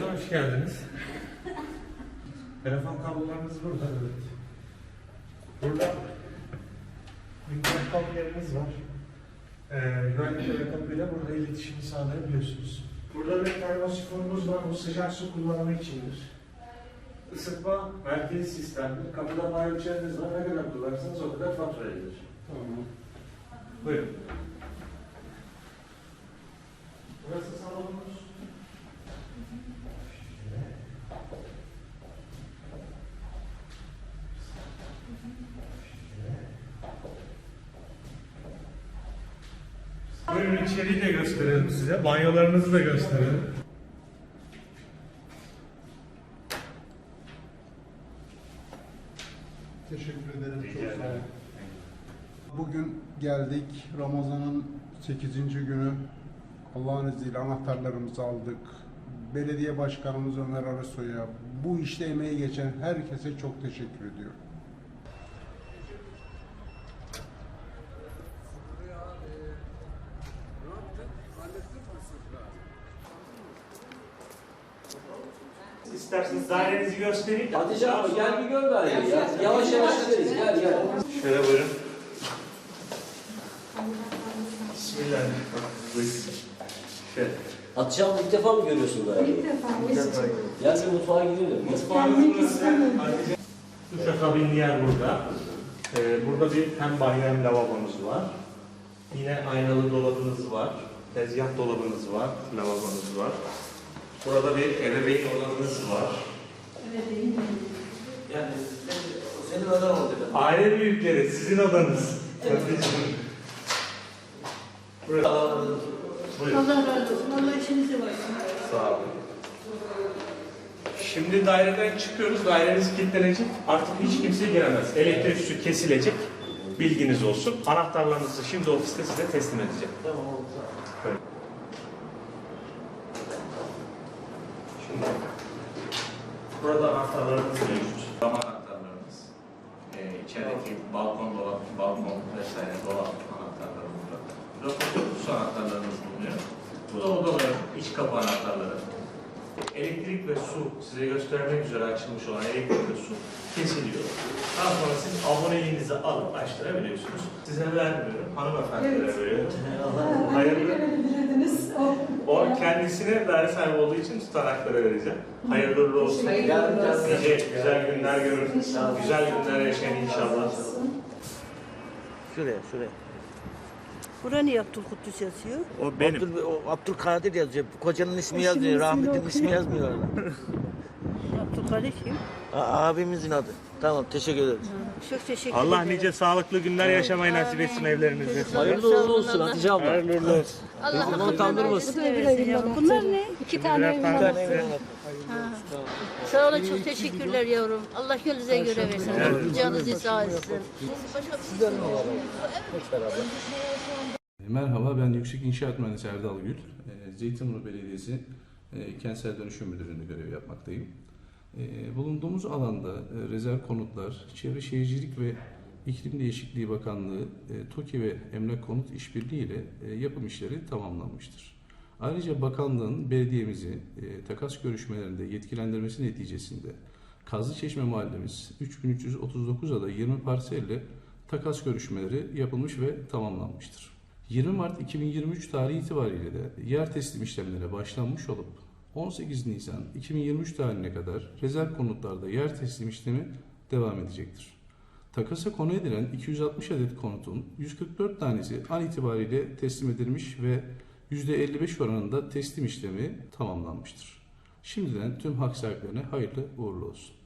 hoş geldiniz. Telefon kablolarınız burada, evet. Burada interkom yeriniz var. Ee, güvenlik telekomuyla burada iletişimi sağlayabiliyorsunuz. Burada bir termosifonumuz var, bu sıcak su kullanımı içindir. Isıtma merkezi sistemdir. Kapıda may ölçeriniz var, ne kadar kullanırsanız o kadar fatura edilir. Tamam. Buyurun. Burası salonumuz. Buyurun içeriği de gösterelim size. Banyolarınızı da gösterelim. Teşekkür ederim. Çok sağ olun. Bugün geldik. Ramazan'ın 8. günü. Allah'ın izniyle anahtarlarımızı aldık. Belediye Başkanımız Ömer Arasoy'a, bu işte emeği geçen herkese çok teşekkür ediyorum. İsterseniz dairenizi göstereyim. Hatice abi gel bir gör bari ya. Yavaş yavaş gideriz gel gel. Şöyle buyurun. Bismillahirrahmanirrahim. Buyurun. Şöyle. Hatice abi ilk defa mı görüyorsun böyle? İlk defa. Gel bir mutfağa gidelim. Mutfağımız burası. Hatice. Duşakabinli yer burada. Ee, burada bir hem banyo hem lavabonuz var. Yine aynalı dolabınız var. Tezgah dolabınız var. Lavabonuz var. Burada bir ebeveyn odanız var. Evet, değil mi? Yani senin adam oldu. Aile büyükleri sizin odanız. Burası. Buyurun. Allah razı olsun. Allah işinizi baksın. Sağ olun. Şimdi daireden çıkıyoruz. Daireniz kilitlenecek. Artık hiç kimse giremez. Elektrik su kesilecek. Bilginiz olsun. Anahtarlarınızı şimdi ofiste size teslim edeceğim. Tamam oldu. Böyle. Şimdi burada anahtarlarımız mevcut. Dama anahtarlarımız. Ee, içerideki balkon dolap, balkon vesaire dolap anahtarları burada. Burada kutu anahtarlarımız bulunuyor. Bu da odaların iç kapı anahtarları. Elektrik ve su size göstermek üzere açılmış olan elektrik ve su kesiliyor. Daha sonra siz aboneliğinizi alıp açtırabiliyorsunuz. Size vermiyorum, hanımefendilere veriyorum. Ha, Hayırlı. hangi verebilirdiniz? O. O kendisine daire sahibi olduğu için tutanakları vereceğim. Hayırlı uğurlu olsun. Ederiz. gel. Nice güzel günler. İnşallah. Güzel günler yaşayın inşallah. Şuraya, şuraya. Bura niye Abdülkuddüs yazıyor? O Abdül, o Abdülkadir yazıyor. Kocanın ismi ismini rahmetlinin ismi yazmıyor orada. Kim? A- abimizin adı. Tamam, teşekkür ederim. Çok teşekkür Allah ederim. nice sağlıklı günler yaşamayı nasip etsin evlerinizde. Hayırlı uğurlu olsun Hatice abla. Hayırlı uğurlu olsun. Allah utandırmasın. Evet, yavrum. Bunlar ne? İki tane evim var. Sağ olun çok teşekkürler yavrum. Allah gönlünüze göre versin. Evet. Canınızı sağ etsin. Merhaba, ben Yüksek İnşaat Mühendisi Erdal Gül. Ee, Zeytinburnu Belediyesi e, Kentsel Dönüşüm Müdürlüğü'nde görev yapmaktayım. Ee, Bulunduğumuz alanda e, rezerv konutlar, Çevre Şehircilik ve İklim Değişikliği Bakanlığı, e, TOKİ ve Emlak Konut İşbirliği ile e, yapım işleri tamamlanmıştır. Ayrıca bakanlığın belediyemizi takas görüşmelerinde yetkilendirmesi neticesinde Kazlıçeşme Mahallemiz 3339 ada 20 parselle takas görüşmeleri yapılmış ve tamamlanmıştır. 20 Mart 2023 tarihi itibariyle de yer teslim işlemlerine başlanmış olup 18 Nisan 2023 tarihine kadar rezerv konutlarda yer teslim işlemi devam edecektir. Takasa konu edilen 260 adet konutun 144 tanesi an itibariyle teslim edilmiş ve %55 oranında teslim işlemi tamamlanmıştır. Şimdiden tüm hak sahiplerine hayırlı uğurlu olsun.